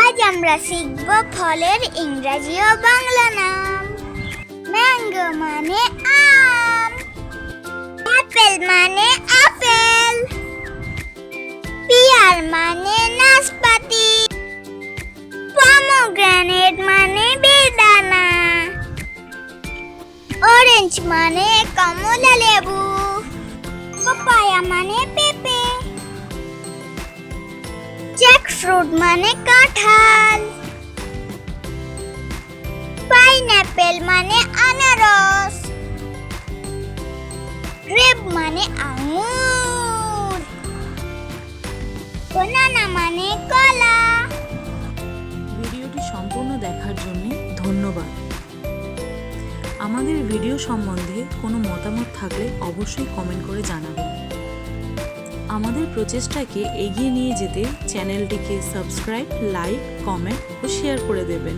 আজ আমরা শিখব ফলের ইংরেজি ও বাংলা নাম। ম্যাঙ্গো মানে আম, অ্যাপেল মানে আপেল, পিয়ার মানে নাশপাতি, পমোগ্রানেট মানে বেদানা, অরেঞ্জ মানে কমলা লেবু পাপায়া মানে ফ্রুট মানে কাঁঠাল। পাইনাপেল মানে আনারস। গ্রেপ মানে আঙুর। বানানা মানে কলা। ভিডিওটি সম্পূর্ণ দেখার জন্য ধন্যবাদ। আমাদের ভিডিও সম্বন্ধে কোনো মতামত থাকলে অবশ্যই কমেন্ট করে জানাবেন। আমাদের প্রচেষ্টাকে এগিয়ে নিয়ে যেতে চ্যানেলটিকে সাবস্ক্রাইব লাইক কমেন্ট ও শেয়ার করে দেবেন।